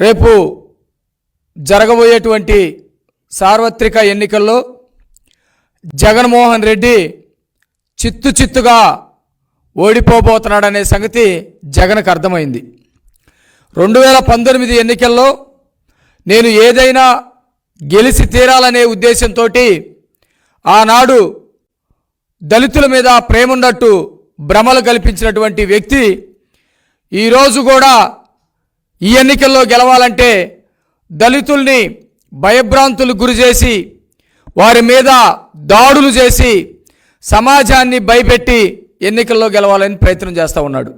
రేపు జరగబోయేటువంటి సార్వత్రిక ఎన్నికల్లో జగన్మోహన్ రెడ్డి చిత్తు చిత్తుగా ఓడిపోబోతున్నాడనే సంగతి జగన్కు అర్థమైంది. రెండు వేల పంతొమ్మిది ఎన్నికల్లో నేను ఏదైనా గెలిచి తీరాలనే ఉద్దేశంతో ఆనాడు దళితుల మీద ప్రేమ ఉన్నట్టు భ్రమలు కల్పించినటువంటి వ్యక్తి ఈరోజు కూడా ఈ ఎన్నికల్లో గెలవాలంటే దళితుల్ని భయభ్రాంతులకు గురి చేసి వారి మీద దాడులు చేసి సమాజాన్ని భయపెట్టి ఎన్నికల్లో గెలవాలని ప్రయత్నం చేస్తూ ఉన్నాడు.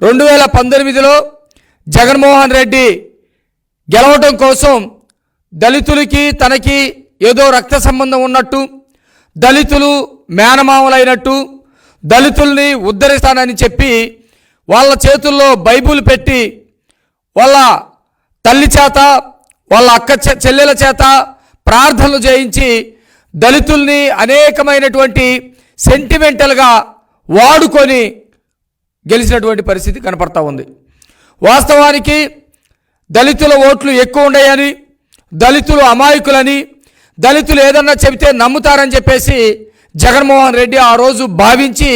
రెండు వేల పంతొమ్మిదిలో జగన్మోహన్ రెడ్డి గెలవటం కోసం దళితులకి తనకి ఏదో రక్త సంబంధం ఉన్నట్టు దళితులు మేనమామలైనట్టు దళితుల్ని ఉద్ధరిస్తానని చెప్పి వాళ్ళ చేతుల్లో బైబుల్ పెట్టి వాళ్ళ తల్లి చేత వాళ్ళ అక్క చెల్లెల చేత ప్రార్థనలు చేయించి దళితుల్ని అనేకమైనటువంటి సెంటిమెంటల్గా వాడుకొని గెలిచినటువంటి పరిస్థితి కనపడతా ఉంది. వాస్తవానికి దళితుల ఓట్లు ఎక్కువ ఉన్నాయని దళితులు అమాయకులని దళితులు ఏదన్నా చెబితే నమ్ముతారని చెప్పేసి జగన్మోహన్ రెడ్డి ఆ రోజు భావించి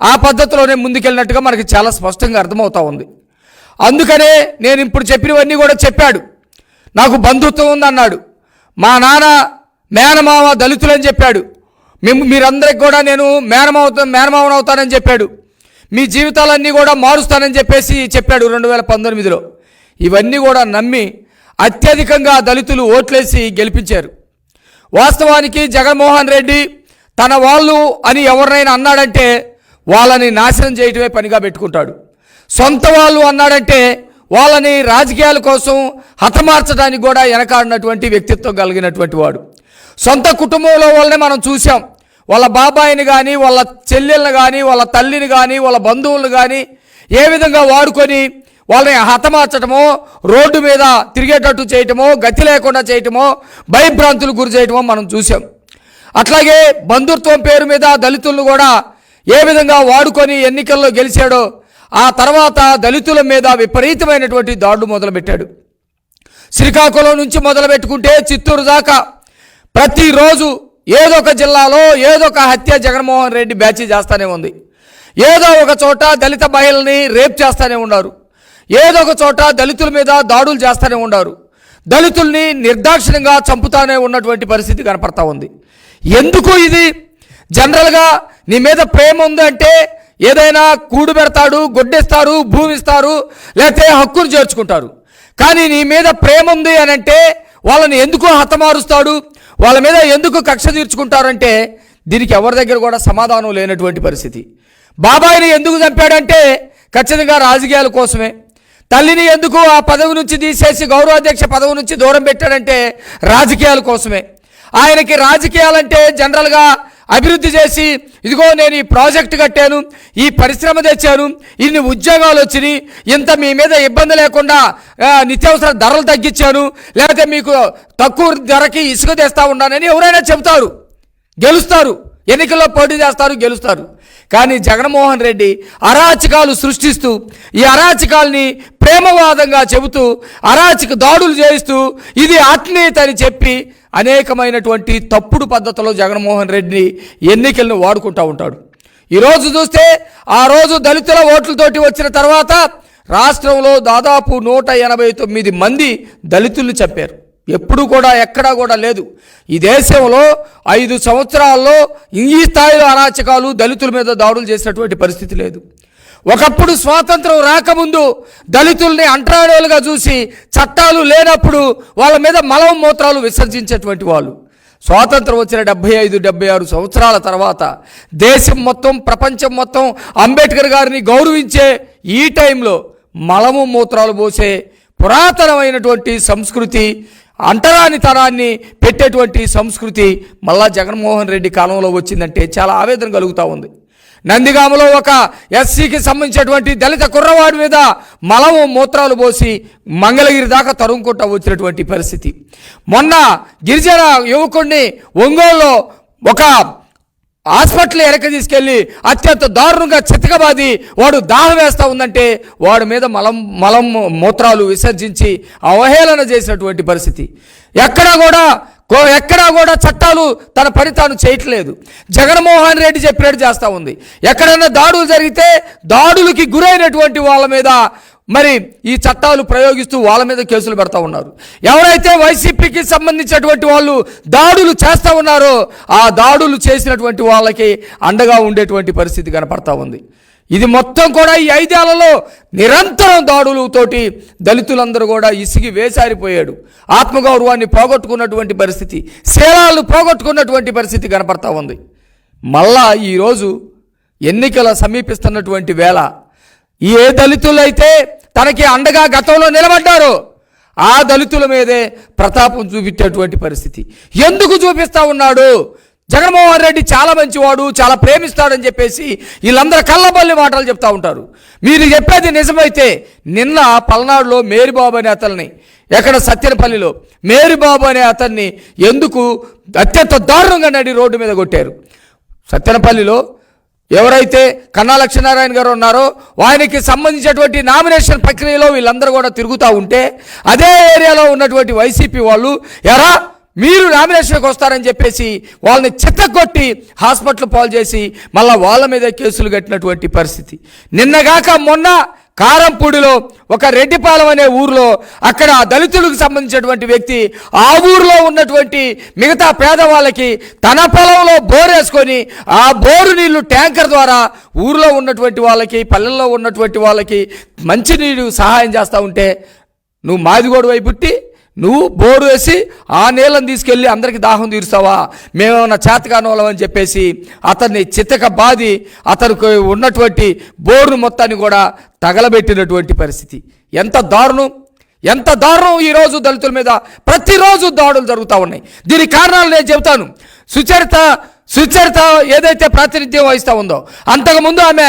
ఆ పద్ధతిలోనే ముందుకెళ్ళినట్టుగా మనకి చాలా స్పష్టంగా అర్థమవుతా ఉంది. అందుకనే నేను ఇప్పుడు చెప్పినవన్నీ కూడా చెప్పాడు. నాకు బంధుత్వం ఉందన్నాడు. మా నాన్న మేనమామ దళితులని చెప్పాడు. మేము మీరందరికి కూడా నేను మేనమావ మేనమావన అవుతానని చెప్పాడు. మీ జీవితాలన్నీ కూడా మారుస్తానని చెప్పేసి చెప్పాడు రెండు వేల పంతొమ్మిదిలో. ఇవన్నీ కూడా నమ్మి అత్యధికంగా దళితులు ఓట్లేసి గెలిపించారు. వాస్తవానికి జగన్మోహన్ రెడ్డి తన వాళ్ళు అని ఎవరినైనా అన్నాడంటే వాళ్ళని నాశనం చేయటమే పనిగా పెట్టుకుంటాడు. సొంత వాళ్ళు అన్నాడంటే వాళ్ళని రాజకీయాల కోసం హతమార్చడానికి కూడా వెనకాడినటువంటి వ్యక్తిత్వం కలిగినటువంటి వాడు. సొంత కుటుంబంలో వాళ్ళని మనం చూసాం వాళ్ళ బాబాయిని కానీ వాళ్ళ చెల్లెల్ని కానీ వాళ్ళ తల్లిని కానీ వాళ్ళ బంధువులను కానీ ఏ విధంగా వాడుకొని వాళ్ళని హతమార్చడమో రోడ్డు మీద తిరిగేటట్టు చేయటమో గతి లేకుండా చేయటమో భయభ్రాంతులు గురి చేయటమో మనం చూసాం అట్లాగే బంధుత్వం పేరు మీద దళితులను కూడా ఏ విధంగా వాడుకొని ఎన్నికల్లో గెలిచాడో ఆ తర్వాత దళితుల మీద విపరీతమైనటువంటి దాడులు మొదలుపెట్టాడు. శ్రీకాకుళం నుంచి మొదలు పెట్టుకుంటే చిత్తూరు దాకా ప్రతిరోజు ఏదో ఒక జిల్లాలో ఏదో ఒక హత్య జగన్మోహన్ రెడ్డి బ్యాచ్ చేస్తూనే ఉంది. ఏదో ఒక చోట దళిత మహిళల్ని రేప్ చేస్తూనే ఉన్నారు. ఏదో ఒక చోట దళితుల మీద దాడులు చేస్తూనే ఉన్నారు. దళితుల్ని నిర్దాక్షిణ్యంగా చంపుతానే ఉన్నటువంటి పరిస్థితి కనపడతా ఉంది. ఎందుకు ఇది? జనరల్గా నీ మీద ప్రేమ ఉందంటే ఏదైనా కూడు పెడతాడు గొడ్డేస్తారు భూమిస్తారు లేకపోతే హక్కును చేర్చుకుంటారు. కానీ నీ మీద ప్రేమ ఉంది అని అంటే వాళ్ళని ఎందుకు హతమారుస్తాడు? వాళ్ళ మీద ఎందుకు కక్ష తీర్చుకుంటారంటే దీనికి ఎవరి దగ్గర కూడా సమాధానం లేనటువంటి పరిస్థితి. బాబాయిని ఎందుకు చంపాడంటే ఖచ్చితంగా రాజకీయాల కోసమే. తల్లిని ఎందుకు ఆ పదవి నుంచి తీసేసి గౌరవాధ్యక్ష పదవి నుంచి దూరం పెట్టాడంటే రాజకీయాల కోసమే. ఆయనకి రాజకీయాలంటే జనరల్గా అభివృద్ధి చేసి ఇదిగో నేను ఈ ప్రాజెక్ట్ కట్టాను ఈ పరిశ్రమ తెచ్చాను ఇన్ని ఉద్యోగాలు వచ్చినాయి ఇంత మీ మీద ఇబ్బంది లేకుండా నిత్యావసర ధరలు తగ్గించాను లేకపోతే మీకు తక్కువ ధరకి ఇసుక తెస్తా ఉన్నానని ఎవరైనా చెబుతారు గెలుస్తారు ఎన్నికల్లో పోటీ చేస్తారు గెలుస్తారు. కానీ జగన్మోహన్ రెడ్డి అరాచకాలు సృష్టిస్తూ ఈ అరాచకాల్ని ప్రేమవాదంగా చెబుతూ అరాచక దాడులు చేయిస్తూ ఇది ఆత్మీయత అని చెప్పి అనేకమైనటువంటి తప్పుడు పద్ధతిలో జగన్మోహన్ రెడ్డి ఎన్నికలను వాడుకుంటూ ఉంటాడు. ఈరోజు చూస్తే ఆ రోజు దళితుల ఓట్లతోటి వచ్చిన తర్వాత రాష్ట్రంలో దాదాపు నూట ఎనభై తొమ్మిది మంది దళితుల్ని చెప్పారు ఎప్పుడు కూడా ఎక్కడా కూడా లేదు. ఈ దేశంలో ఐదు సంవత్సరాల్లో ఈ స్థాయిలో అరాచకాలు దళితుల మీద దాడులు చేసినటువంటి పరిస్థితి లేదు. ఒకప్పుడు స్వాతంత్రం రాకముందు దళితుల్ని అంటరాడేలుగా చూసి చట్టాలు లేనప్పుడు వాళ్ళ మీద మలం మూత్రాలు విసర్జించేటువంటి వాళ్ళు. స్వాతంత్రం వచ్చిన డెబ్బై ఐదు డెబ్బై ఆరు సంవత్సరాల తర్వాత దేశం మొత్తం ప్రపంచం మొత్తం అంబేద్కర్ గారిని గౌరవించే ఈ టైంలో మలము మూత్రాలు పోసే పురాతనమైనటువంటి సంస్కృతి అంటరానితనాన్ని పెట్టేటువంటి సంస్కృతి మళ్ళా జగన్మోహన్ రెడ్డి కాలంలో వచ్చిందంటే చాలా ఆవేదన కలుగుతూ ఉంది. నందిగామలో ఒక ఎస్సీకి సంబంధించినటువంటి దళిత కుర్రవాడి మీద మలము మూత్రాలు పోసి మంగళగిరి దాకా తరుముకుంటా వచ్చినటువంటి పరిస్థితి. మొన్న గిరిజన యువకుడిని ఒంగోలులో ఒక హాస్పిటల్ ఎరక తీసుకెళ్ళి అత్యంత దారుణంగా చితకబాది వాడు దాహం వేస్తూ ఉందంటే వాడి మీద మలం మలం మూత్రాలు విసర్జించి అవహేళన చేసినటువంటి పరిస్థితి. ఎక్కడా కూడా ఎక్కడా కూడా చట్టాలు తన పని తాను చేయట్లేదు. జగన్మోహన్ రెడ్డి చెప్పినట్టు చేస్తూ ఉంది. ఎక్కడైనా దాడులు జరిగితే దాడులకి గురైనటువంటి వాళ్ళ మీద మరి ఈ చట్టాలు ప్రయోగిస్తూ వాళ్ళ మీద కేసులు పెడతా ఉన్నారు. ఎవరైతే వైసీపీకి సంబంధించినటువంటి వాళ్ళు దాడులు చేస్తూ ఉన్నారో ఆ దాడులు చేసినటువంటి వాళ్ళకి అండగా ఉండేటువంటి పరిస్థితి కనపడతా ఉంది. ఇది మొత్తం కూడా ఈ ఐదేళ్ళలో నిరంతరం దాడులతోటి దళితులందరూ కూడా ఇసిగి వేసారిపోయాడు. ఆత్మగౌరవాన్ని పోగొట్టుకున్నటువంటి పరిస్థితి శీలాలను పోగొట్టుకున్నటువంటి పరిస్థితి కనపడతా ఉంది. మళ్ళా ఈరోజు ఎన్నికల సమీపిస్తున్నటువంటి వేళ ఏ దళితులైతే తనకి అండగా గతంలో నిలబడ్డారో ఆ దళితుల మీదే ప్రతాపం చూపించేటువంటి పరిస్థితి. ఎందుకు చూపిస్తా ఉన్నాడు? జగన్మోహన్ రెడ్డి చాలా మంచివాడు చాలా ప్రేమిస్తాడని చెప్పేసి వీళ్ళందరూ కళ్ళబల్లి మాటలు చెప్తా ఉంటారు. మీరు చెప్పేది నిజమైతే నిన్న పల్నాడులో మేరీబాబు అనే అతన్ని ఎక్కడ సత్యనపల్లిలో మేరీబాబు అనే అతన్ని ఎందుకు అత్యంత దారుణంగా నడి రోడ్డు మీద కొట్టారు. సత్యనపల్లిలో ఎవరైతే కన్నా లక్ష్మీనారాయణ గారు ఉన్నారో ఆయనకి సంబంధించినటువంటి నామినేషన్ ప్రక్రియలో వీళ్ళందరూ కూడా తిరుగుతూ ఉంటే అదే ఏరియాలో ఉన్నటువంటి వైసీపీ వాళ్ళు ఎరా మీరు నామినేషన్కి వస్తారని చెప్పేసి వాళ్ళని చిత్తగొట్టి హాస్పిటల్ పాలు చేసి మళ్ళీ వాళ్ళ మీద కేసులు కట్టినటువంటి పరిస్థితి. నిన్నగాక మొన్న కారంపూడిలో ఒక రెడ్డిపాలెం అనే ఊర్లో అక్కడ దళితులకు సంబంధించినటువంటి వ్యక్తి ఆ ఊర్లో ఉన్నటువంటి మిగతా పేదవాళ్ళకి తన పొలంలో బోర్ వేసుకొని ఆ బోరు నీళ్ళు ట్యాంకర్ ద్వారా ఊర్లో ఉన్నటువంటి వాళ్ళకి పల్లెల్లో ఉన్నటువంటి వాళ్ళకి మంచినీరు సహాయం చేస్తూ ఉంటే నువ్వు మాదిగోడు వైపు పుట్టి నువ్వు బోరు వేసి ఆ నీళ్ళని తీసుకెళ్ళి అందరికి దాహం తీరుస్తావా? మేమేమన్నా చేతకాని అని చెప్పేసి అతన్ని చితక బాధి అతనికి ఉన్నటువంటి బోరును మొత్తాన్ని కూడా తగలబెట్టినటువంటి పరిస్థితి. ఎంత దారుణం! ఎంత దారుణం ఈరోజు దళితుల మీద! ప్రతిరోజు దాడులు జరుగుతూ ఉన్నాయి. దీనికి కారణాలు నేను చెబుతాను. సుచరిత సుచరిత ఏదైతే ప్రాతినిధ్యం వహిస్తూ ఉందో అంతకుముందు ఆమె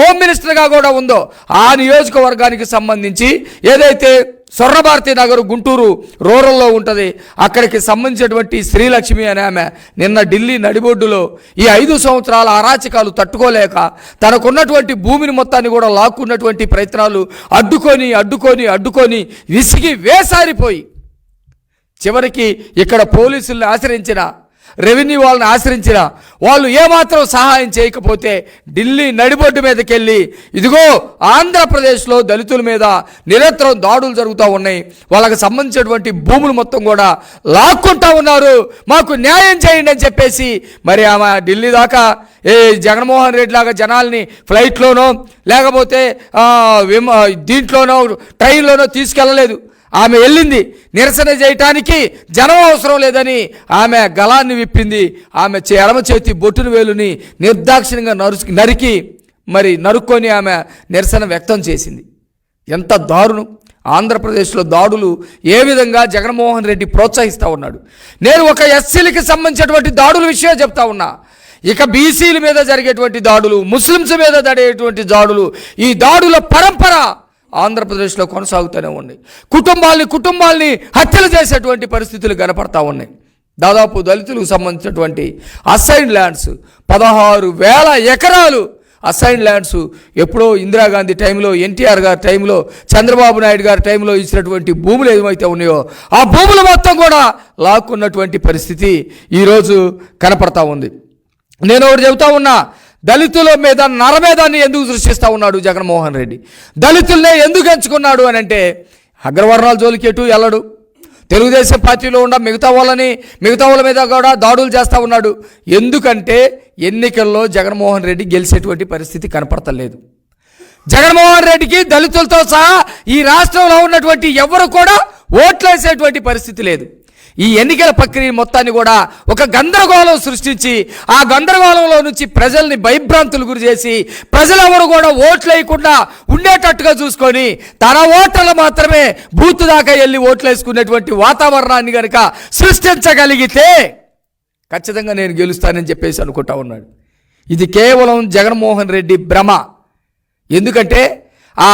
హోమ్ మినిస్టర్గా కూడా ఉందో ఆ నియోజకవర్గానికి సంబంధించి ఏదైతే స్వర్ణభారతి నగర్ గుంటూరు రూరల్లో ఉంటుంది. అక్కడికి సంబంధించినటువంటి శ్రీలక్ష్మి అనే ఆమె నిన్న ఢిల్లీ నడిబొడ్డులో ఈ ఐదు సంవత్సరాల అరాచకాలు తట్టుకోలేక తనకున్నటువంటి భూమిని మొత్తాన్ని కూడా లాక్కున్నటువంటి ప్రయత్నాలు అడ్డుకొని అడ్డుకొని అడ్డుకొని విసిగి వేసారిపోయి. చివరికి ఇక్కడ పోలీసుల్ని ఆశ్రయించిన రెవెన్యూ వాళ్ళని ఆశ్రయించిన వాళ్ళు ఏమాత్రం సహాయం చేయకపోతే ఢిల్లీ నడిబొడ్డు మీదకి వెళ్ళి ఇదిగో ఆంధ్రప్రదేశ్లో దళితుల మీద నిరంతరం దాడులు జరుగుతూ ఉన్నాయి. వాళ్ళకి సంబంధించినటువంటి భూములు మొత్తం కూడా లాక్కుంటా ఉన్నారు. మాకు న్యాయం చేయండి అని చెప్పేసి మరి ఆమె ఢిల్లీ దాకా ఏ జగన్మోహన్ రెడ్డి లాగా జనాల్ని ఫ్లైట్లోనో లేకపోతే విమ దీంట్లోనో ట్రైన్లోనో తీసుకెళ్ళలేదు. ఆమె వెళ్ళింది నిరసన చేయటానికి జనం అవసరం లేదని ఆమె గలాన్ని విప్పింది. ఆమె ఎడమ చేతి బొట్టును వేలుని నిర్దాక్షిణ్యంగా నరుసు నరికి మరి నరుక్కొని ఆమె నిరసన వ్యక్తం చేసింది. ఎంత దారుణం. ఆంధ్రప్రదేశ్లో దాడులు ఏ విధంగా జగన్మోహన్ రెడ్డి ప్రోత్సహిస్తూ ఉన్నాడు. నేను ఒక ఎస్సీలకి సంబంధించినటువంటి దాడుల విషయం చెప్తా ఉన్నా. ఇక బీసీల మీద జరిగేటువంటి దాడులు ముస్లిమ్స్ మీద జరిగేటువంటి దాడులు ఈ దాడుల పరంపర ఆంధ్రప్రదేశ్లో కొనసాగుతూనే ఉన్నాయి. కుటుంబాల్ని కుటుంబాల్ని హత్యలు చేసేటువంటి పరిస్థితులు కనపడతా ఉన్నాయి. దాదాపు దళితులకు సంబంధించినటువంటి అసైన్ ల్యాండ్స్ పదహారు వేల ఎకరాలు అసైన్ ల్యాండ్స్ ఎప్పుడో ఇందిరాగాంధీ టైంలో ఎన్టీఆర్ గారి టైంలో చంద్రబాబు నాయుడు గారి టైంలో ఇచ్చినటువంటి భూములు ఏమైతే ఉన్నాయో ఆ భూములు మొత్తం కూడా లాక్కున్నటువంటి పరిస్థితి ఈరోజు కనపడతా ఉంది. నేను ఒకటి చెబుతా ఉన్నా దళితుల మీద నరమేధాన్ని ఎందుకు సృష్టిస్తూ ఉన్నాడు జగన్మోహన్ రెడ్డి? దళితులనే ఎందుకు ఎంచుకున్నాడు అని అంటే అగ్రవర్ణాల జోలికి ఎటు వెళ్ళడు. తెలుగుదేశం పార్టీలో ఉన్న మిగతా వాళ్ళని మిగతా వాళ్ళ మీద కూడా దాడులు చేస్తూ ఉన్నాడు. ఎందుకంటే ఎన్నికల్లో జగన్మోహన్ రెడ్డి గెలిచేటువంటి పరిస్థితి కనపడతలేదు. జగన్మోహన్ రెడ్డికి దళితులతో సహా ఈ రాష్ట్రంలో ఉన్నటువంటి ఎవరు కూడా ఓట్లేసేటువంటి పరిస్థితి లేదు. ఈ ఎన్నికల ప్రక్రియ మొత్తాన్ని కూడా ఒక గందరగోళం సృష్టించి ఆ గందరగోళంలో నుంచి ప్రజల్ని భయభ్రాంతులు గురి చేసి ప్రజలెవరు కూడా ఓట్లు వేయకుండా ఉండేటట్టుగా చూసుకొని తన ఓటర్లు మాత్రమే బూత్ దాకా వెళ్ళి ఓట్లు వేసుకునేటువంటి వాతావరణాన్ని కనుక సృష్టించగలిగితే ఖచ్చితంగా నేను గెలుస్తానని చెప్పేసి అనుకుంటా ఉన్నాడు. ఇది కేవలం జగన్మోహన్ రెడ్డి భ్రమ. ఎందుకంటే ఆ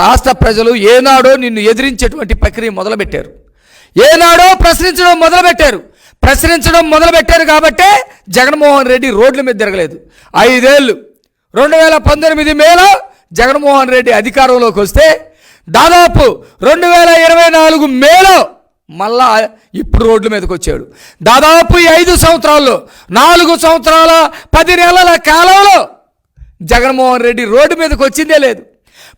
రాష్ట్ర ప్రజలు ఏనాడో నిన్ను ఎదిరించేటువంటి ప్రక్రియ మొదలుపెట్టారు. ఏనాడో ప్రశ్నించడం మొదలుపెట్టారు. ప్రశ్నించడం మొదలుపెట్టారు కాబట్టే జగన్మోహన్ రెడ్డి రోడ్ల మీద తిరగలేదు. ఐదేళ్ళు. రెండు వేల పంతొమ్మిది మేలో జగన్మోహన్ రెడ్డి అధికారంలోకి వస్తే దాదాపు రెండు వేల ఇరవై నాలుగు మేలో మళ్ళా ఇప్పుడు రోడ్ల మీదకి వచ్చాడు. దాదాపు ఐదు సంవత్సరాల్లో నాలుగు సంవత్సరాల పది నెలల కాలంలో జగన్మోహన్ రెడ్డి రోడ్డు మీదకి వచ్చిందే లేదు.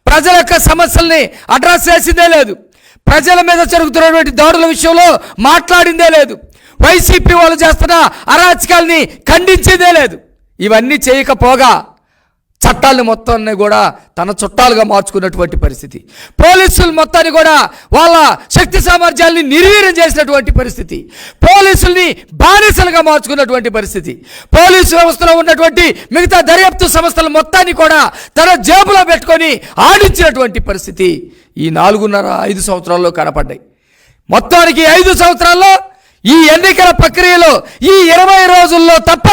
ప్రజల యొక్క సమస్యల్ని అడ్రస్ చేసిందే లేదు. ప్రజల మీద జరుగుతున్నటువంటి దాడుల విషయంలో మాట్లాడిందే లేదు. వైసీపీ వాళ్ళు చేస్తున్న అరాచకాల్ని ఖండించేదే లేదు. ఇవన్నీ చేయకపోగా చట్టాలను మొత్తాన్ని కూడా తన చుట్టాలుగా మార్చుకున్నటువంటి పరిస్థితి. పోలీసులు మొత్తాన్ని కూడా వాళ్ళ శక్తి సామర్థ్యాల్ని నిర్వీర్యం చేసినటువంటి పరిస్థితి. పోలీసుల్ని బానిసలుగా మార్చుకున్నటువంటి పరిస్థితి. పోలీసు వ్యవస్థలో ఉన్నటువంటి మిగతా దర్యాప్తు సంస్థల మొత్తాన్ని కూడా తన జేబులో పెట్టుకొని ఆడించినటువంటి పరిస్థితి ఈ నాలుగున్నర ఐదు సంవత్సరాల్లో కనపడ్డాయి. మొత్తానికి ఐదు సంవత్సరాల్లో ఈ ఎన్నికల ప్రక్రియలో ఈ ఇరవై రోజుల్లో తప్ప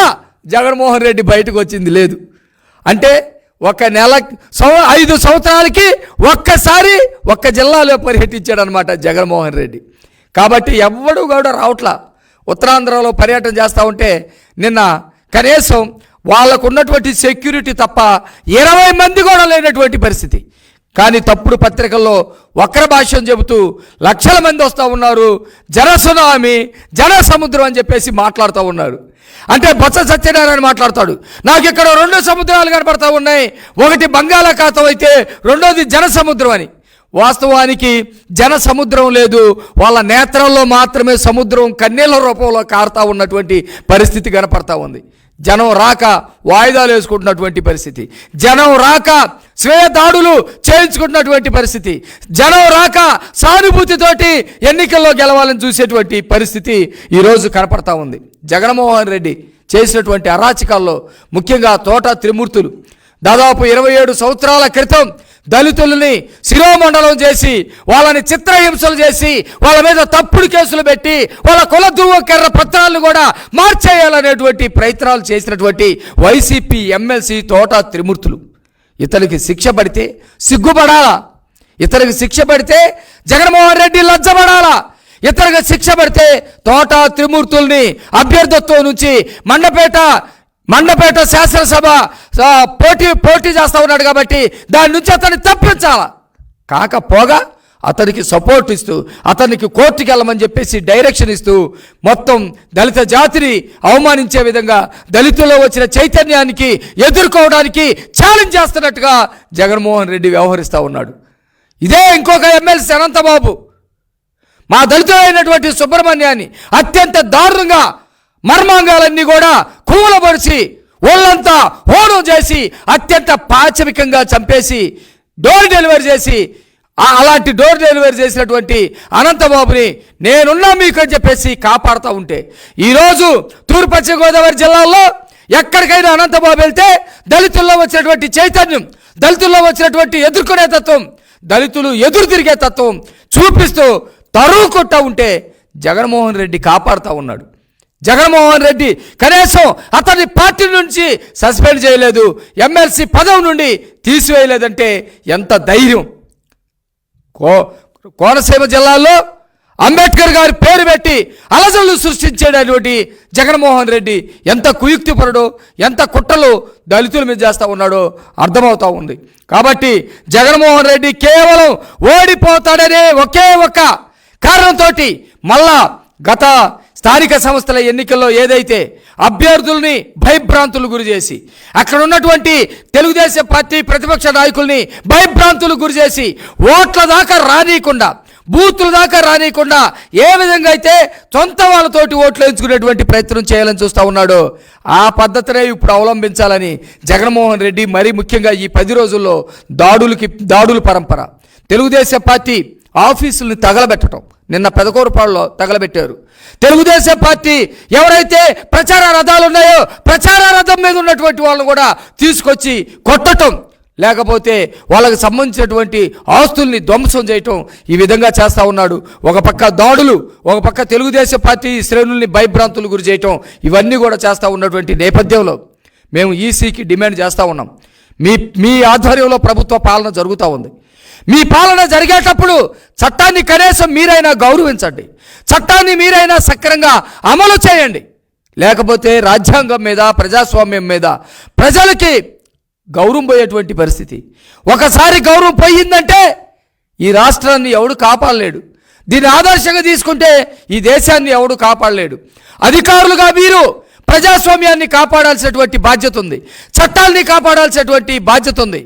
జగన్మోహన్ రెడ్డి బయటకు వచ్చింది లేదు. అంటే ఒక నెల సంవ- ఐదు సంవత్సరాలకి ఒక్కసారి ఒక్క జిల్లాలో పర్యటించాడు అనమాట జగన్మోహన్ రెడ్డి. కాబట్టి ఎవ్వడు కూడా రావట్లా. ఉత్తరాంధ్రలో పర్యటన చేస్తూ ఉంటే నిన్న కనీసం వాళ్ళకు ఉన్నటువంటి సెక్యూరిటీ తప్ప ఇరవై మంది కూడా లేనటువంటి పరిస్థితి. కానీ తప్పుడు పత్రికల్లో వక్ర భాష్యం చెబుతూ లక్షల మంది వస్తూ ఉన్నారు జనసునామి జన సముద్రం అని చెప్పేసి మాట్లాడుతూ ఉన్నారు. అంటే బొత్స సత్యనారాయణ మాట్లాడతాడు. నాకు ఇక్కడ రెండు సముద్రాలు కనపడతా ఉన్నాయి. ఒకటి బంగాళాఖాతం అయితే రెండోది జన సముద్రం అని. వాస్తవానికి జన సముద్రం లేదు వాళ్ళ నేత్రంలో మాత్రమే సముద్రం కన్నీళ్ళ రూపంలో కారుతా ఉన్నటువంటి పరిస్థితి కనపడతా ఉంది. జనం రాక వాయిదాలు వేసుకుంటున్నటువంటి పరిస్థితి. జనం రాక స్వీయ దాడులు చేయించుకుంటున్నటువంటి పరిస్థితి. జనం రాక సానుభూతితోటి ఎన్నికల్లో గెలవాలని చూసేటువంటి పరిస్థితి ఈరోజు కనపడతా ఉంది. జగన్మోహన్ రెడ్డి చేసినటువంటి అరాచకాల్లో ముఖ్యంగా తోట త్రిమూర్తులు దాదాపు ఇరవై ఏడు సంవత్సరాల క్రితం దళితుల్ని శిరోమండలం చేసి వాళ్ళని చిత్రహింసలు చేసి వాళ్ళ మీద తప్పుడు కేసులు పెట్టి వాళ్ళ కుల ధృవకర్ర పత్రాలను కూడా మార్చేయాలనేటువంటి ప్రయత్నాలు చేసినటువంటి వైసీపీ ఎమ్మెల్సీ తోట త్రిమూర్తులు. ఇతనికి శిక్ష పడితే సిగ్గుపడాలా? ఇతనికి శిక్ష పడితే జగన్మోహన్ రెడ్డి లజ్జపడాలా? ఇతనికి శిక్ష పడితే తోట త్రిమూర్తుల్ని అభ్యర్థత్వం నుంచి మండపేట మండపేట శాసనసభ పోటీ పోటీ చేస్తా ఉన్నాడు కాబట్టి దాని నుంచి అతన్ని తప్పించాల? కాకపోగా అతనికి సపోర్ట్ ఇస్తూ అతనికి కోర్టుకి వెళ్ళమని చెప్పేసి డైరెక్షన్ ఇస్తూ మొత్తం దళిత జాతిని అవమానించే విధంగా దళితుల్లో వచ్చిన చైతన్యానికి ఎదుర్కోవడానికి ఛాలెంజ్ చేస్తున్నట్టుగా జగన్మోహన్ రెడ్డి వ్యవహరిస్తూ ఉన్నాడు. ఇదే ఇంకొక ఎమ్మెల్సీ అనంతబాబు. మా దళితులైనటువంటి సుబ్రహ్మణ్యాన్ని అత్యంత దారుణంగా మర్మాంగాలన్నీ కూడా కూలబరిచి ఒళ్ళంతా హోనం చేసి అత్యంత పాచమికంగా చంపేసి డోర్ డెలివరీ చేసి అలాంటి డోర్ డెలివరీ చేసినటువంటి అనంతబాబుని నేనున్నా మీకు అని చెప్పేసి కాపాడుతూ ఉంటే. ఈరోజు తూర్పు పశ్చిమ గోదావరి జిల్లాల్లో ఎక్కడికైనా అనంతబాబు వెళ్తే దళితుల్లో వచ్చినటువంటి చైతన్యం దళితుల్లో వచ్చినటువంటి ఎదుర్కొనే తత్వం దళితులు ఎదురు తిరిగే తత్వం చూపిస్తూ తరువు కొట్టా ఉంటే జగన్మోహన్ రెడ్డి కాపాడుతూ ఉన్నాడు. జగన్మోహన్ రెడ్డి కనీసం అతని పార్టీ నుంచి సస్పెండ్ చేయలేదు ఎమ్మెల్సీ పదవి నుండి తీసివేయలేదంటే ఎంత ధైర్యం. కో కోనసీమ జిల్లాలో అంబేద్కర్ గారి పేరు పెట్టి అలజడులు సృష్టించేటటువంటి జగన్మోహన్ రెడ్డి ఎంత కుయుక్తిపరుడో ఎంత కుట్రలు దళితుల మీద చేస్తూ ఉన్నాడో అర్థమవుతూ ఉంది. కాబట్టి జగన్మోహన్ రెడ్డి కేవలం ఓడిపోతాడనే ఒకే ఒక్క కారణంతో మళ్ళా గత స్థానిక సంస్థల ఎన్నికల్లో ఏదైతే అభ్యర్థుల్ని భయభ్రాంతులు గురి చేసి అక్కడ ఉన్నటువంటి తెలుగుదేశం పార్టీ ప్రతిపక్ష నాయకుల్ని భయభ్రాంతులు గురి చేసి ఓట్ల దాకా రానియకుండా బూత్ల దాకా రానియకుండా ఏ విధంగా అయితే సొంత వాళ్ళతోటి ఓట్లు ఎంచుకునేటువంటి ప్రయత్నం చేయాలని చూస్తూ ఉన్నాడో ఆ పద్ధతినే ఇప్పుడు అవలంబించాలని జగన్మోహన్ రెడ్డి మరీ ముఖ్యంగా ఈ పది రోజుల్లో దాడులకి దాడుల పరంపర. తెలుగుదేశం పార్టీ ఆఫీసుల్ని తగలబెట్టడం నిన్న పెదకూరుపాడులో తగలబెట్టారు. తెలుగుదేశం పార్టీ ఎవరైతే ప్రచార రథాలు ఉన్నాయో ప్రచార రథం మీద ఉన్నటువంటి వాళ్ళని కూడా తీసుకొచ్చి కొట్టటం. లేకపోతే వాళ్ళకి సంబంధించినటువంటి ఆస్తుల్ని ధ్వంసం చేయటం ఈ విధంగా చేస్తూ ఉన్నాడు. ఒక పక్క దాడులు ఒక పక్క తెలుగుదేశం పార్టీ శ్రేణుల్ని భయభ్రాంతులు గురి చేయటం ఇవన్నీ కూడా చేస్తూ ఉన్నటువంటి నేపథ్యంలో మేము ఈసీకి డిమాండ్ చేస్తూ ఉన్నాం. మీ మీ ఆధ్వర్యంలో ప్రభుత్వ పాలన జరుగుతూ ఉంది. మీ పాలన జరిగేటప్పుడు చట్టాన్ని కనీసం మీరైనా గౌరవించండి. చట్టాన్ని మీరైనా సక్రంగా అమలు చేయండి. లేకపోతే రాజ్యాంగం మీద ప్రజాస్వామ్యం మీద ప్రజలకి గౌరవం పోయేటువంటి పరిస్థితి. ఒకసారి గౌరవం పోయిందంటే ఈ రాష్ట్రాన్ని ఎవడు కాపాడలేడు. దీన్ని ఆదర్శంగా తీసుకుంటే ఈ దేశాన్ని ఎవడు కాపాడలేడు. అధికారులుగా మీరు ప్రజాస్వామ్యాన్ని కాపాడాల్సినటువంటి బాధ్యత ఉంది. చట్టాల్ని కాపాడాల్సినటువంటి బాధ్యత ఉంది.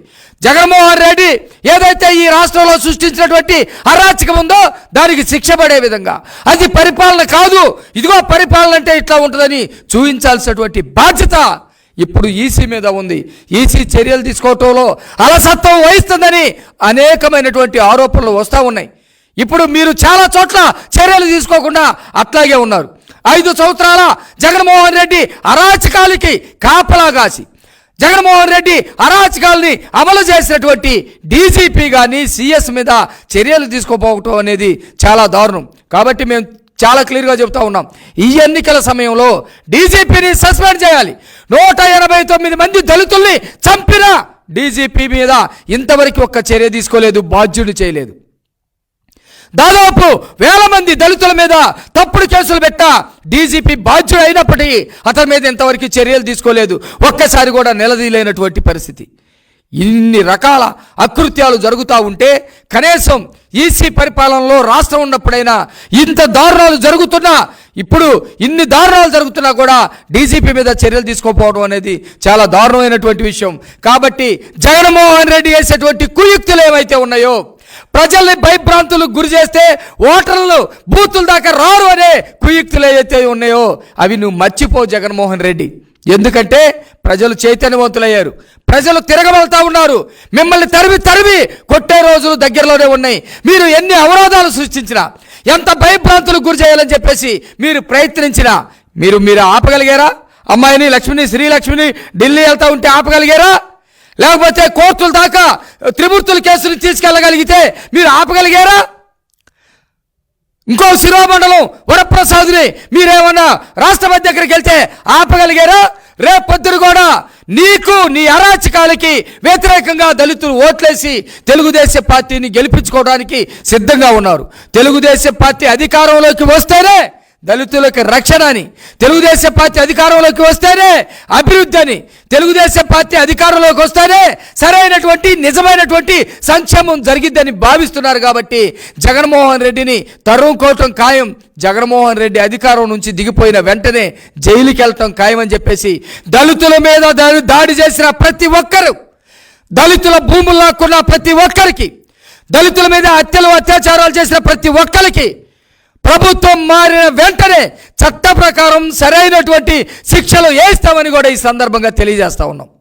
జగన్మోహన్ రెడ్డి ఏదైతే ఈ రాష్ట్రంలో సృష్టించినటువంటి అరాచకం ఉందో దానికి శిక్ష పడే విధంగా. అది పరిపాలన కాదు. ఇదిగో పరిపాలన అంటే ఇట్లా ఉంటుందని చూపించాల్సినటువంటి బాధ్యత ఇప్పుడు ఈసీ మీద ఉంది. ఈసీ చర్యలు తీసుకోవటంలో అలసత్వం వహిస్తుందని అనేకమైనటువంటి ఆరోపణలు వస్తూ ఉన్నాయి. ఇప్పుడు మీరు చాలా చోట్ల చర్యలు తీసుకోకుండా అట్లాగే ఉన్నారు. ఐదు సంవత్సరాల జగన్మోహన్ రెడ్డి అరాచకాలకి కాపలా కాసి జగన్మోహన్ రెడ్డి అరాచకాలని అమలు చేసినటువంటి డీజీపీ కానీ సిఎస్ మీద చర్యలు తీసుకోపోవటం అనేది చాలా దారుణం. కాబట్టి మేము చాలా క్లియర్గా చెబుతా ఉన్నాం. ఈ ఎన్నికల సమయంలో డీజీపీని సస్పెండ్ చేయాలి. నూట ఎనభై తొమ్మిది మంది దళితుల్ని చంపిన డీజీపీ మీద ఇంతవరకు ఒక్క చర్య తీసుకోలేదు బాధ్యుడు చేయలేదు. దాదాపు వేల మంది దళితుల మీద తప్పుడు కేసులు పెట్ట డీజీపీ బాధ్యుడు అయినప్పటికీ అతని మీద ఇంతవరకు చర్యలు తీసుకోలేదు. ఒక్కసారి కూడా నిలదీయలేనటువంటి పరిస్థితి. ఇన్ని రకాల అకృత్యాలు జరుగుతూ ఉంటే కనీసం ఈసీ పరిపాలనలో రాష్ట్రం ఉన్నప్పుడైనా ఇంత దారుణాలు జరుగుతున్నా ఇప్పుడు ఇన్ని దారుణాలు జరుగుతున్నా కూడా డీజీపీ మీద చర్యలు తీసుకోకపోవడం అనేది చాలా దారుణమైనటువంటి విషయం. కాబట్టి జగన్మోహన్ రెడ్డి చేసేటువంటి కుయుక్తులు ఏమైతే ఉన్నాయో ప్రజల్ని భయభ్రాంతులకు గురి చేస్తే ఓటర్లు బూతుల దాకా రారు అనే కుయుక్తులు ఏవైతే ఉన్నాయో అవి నువ్వు మర్చిపో జగన్మోహన్ రెడ్డి. ఎందుకంటే ప్రజలు చైతన్యవంతులయ్యారు. ప్రజలు తిరగబడతా ఉన్నారు. మిమ్మల్ని తరిమి తరిమి కొట్టే రోజులు దగ్గరలోనే ఉన్నాయి. మీరు ఎన్ని అవరోధాలు సృష్టించినా ఎంత భయభ్రాంతులకు గురి చేయాలని చెప్పేసి మీరు ప్రయత్నించినా మీరు మీరు ఆపగలిగారా? అమ్మాయిని లక్ష్మిని శ్రీలక్ష్మిని ఢిల్లీ వెళ్తా ఉంటే ఆపగలిగారా? లేకపోతే కోర్టుల దాకా త్రిమూర్తుల కేసులు తీసుకెళ్ళగలిగితే మీరు ఆపగలిగారా? ఇంకో శిరోమండలం వరప్రసాద్ని మీరేమన్నా రాష్ట్రపతి దగ్గరికి వెళ్తే ఆపగలిగారా? రేపొద్దురు కూడా నీకు నీ అరాచకాలకి వ్యతిరేకంగా దళితులు ఓట్లేసి తెలుగుదేశం పార్టీని గెలిపించుకోవడానికి సిద్ధంగా ఉన్నారు. తెలుగుదేశం పార్టీ అధికారంలోకి వస్తేనే దళితులకు రక్షణ అని. తెలుగుదేశం పార్టీ అధికారంలోకి వస్తేనే అభివృద్ధి అని. తెలుగుదేశం పార్టీ అధికారంలోకి వస్తేనే సరైనటువంటి నిజమైనటువంటి సంక్షేమం జరిగిద్దని భావిస్తున్నారు కాబట్టి జగన్మోహన్ రెడ్డిని తరుముకోవటం ఖాయం. జగన్మోహన్ రెడ్డి అధికారం నుంచి దిగిపోయిన వెంటనే జైలుకి వెళ్ళటం ఖాయం అని చెప్పేసి దళితుల మీద దాడి చేసిన ప్రతి ఒక్కరు దళితుల భూములు లాక్కున్న ప్రతి ఒక్కరికి దళితుల మీద హత్యలు అత్యాచారాలు చేసిన ప్రతి ఒక్కరికి ప్రభుత్వం మారిన వెంటనే చట్ట ప్రకారం సరైనటువంటి శిక్షలు వేస్తామని కూడా ఈ సందర్భంగా తెలియజేస్తా ఉన్నాం.